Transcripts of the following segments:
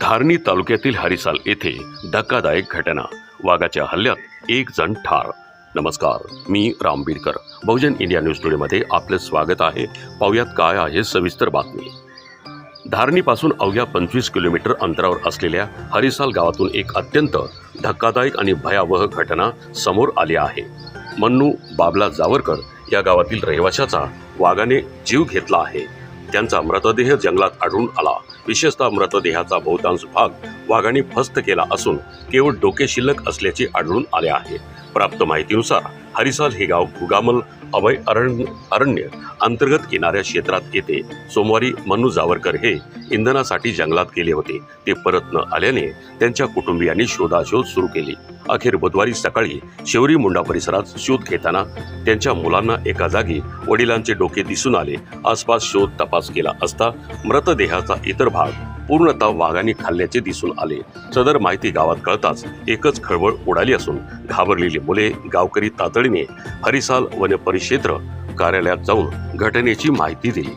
धारणी तालुक्यातील हरिसाल येथे धक्कादायक घटना. वाघाच्या हल्ल्यात एक जण ठार. नमस्कार मी राम बीडकर बहुजन इंडिया न्यूज टुडेमध्ये आपलं स्वागत आहे. पाहुयात काय आहे सविस्तर बातमी. धारणीपासून अवघ्या पंचवीस किलोमीटर अंतरावर असलेल्या हरिसाल गावातून एक अत्यंत धक्कादायक आणि भयावह घटना समोर आली आहे. मन्नू बाबला जावरकर या गावातील रहिवाशाचा वाघाने जीव घेतला आहे. त्यांचा मृतदेह जंगलात आढळून आला. विशेषतः मृतदेहाचा बहुतांश भाग वाघाने फस्त केला असून केवळ डोके शिल्लक असल्याचे आढळून आले आहे. प्राप्त माहितीनुसार हरिसाल हे गाव गुगामल अभय अरण्य अरण्य अंतर्गत येणाऱ्या क्षेत्रात येते. सोमवारी मन्नू जावरकर हे इंधनासाठी जंगलात गेले होते. ते परत न आल्याने त्यांच्या कुटुंबियांनी शोधाशोध सुरू केली. अखेर बुधवारी सकाळी शिवरी मुंडा परिसरात शोध घेताना त्यांच्या मुलांना एका जागी वडिलांचे डोके दिसून आले. आसपास शोध तपास केला असता मृतदेहाचा इतर भाग पूर्णतः वाघाने खाल्ल्याचे दिसून आले. सदर माहिती गावात कळताच एकच खळबळ उडाली असून घाबरलेली मुले गावकरी तातडीने हरिसाल वन परिक्षेत्र कार्यालयात जाऊन घटनेची माहिती दिली.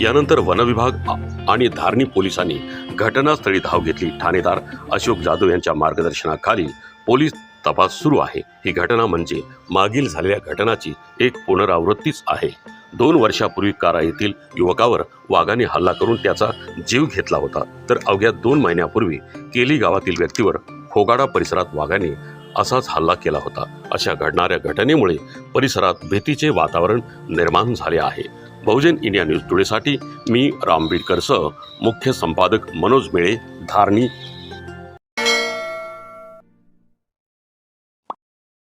यानंतर वनविभाग आणि धारणी पोलिसांनी घटनास्थळी धाव घेतली. ठाणेदार अशोक जाधव यांच्या मार्गदर्शनाखाली पोलीस तपास सुरू आहे. ही घटना म्हणजे मागील झालेल्या घटनाची एक पुनरावृत्तीच आहे. दोन वर्षापूर्वी कारा येथील युवकावर वाघाने हल्ला करून त्याचा जीव घेतला होता. तर अवघ्या दोन महिन्यापूर्वी केली गावातील व्यक्तीवर खोगाडा परिसरात वाघाने असाच हल्ला केला होता. अशा घडणाऱ्या घटनेमुळे परिसरात भीतीचे वातावरण निर्माण झाले आहे. बहुजन इंडिया न्यूज टुडेसाठी मी रामबीडकरसह मुख्य संपादक मनोज मेळे धारणी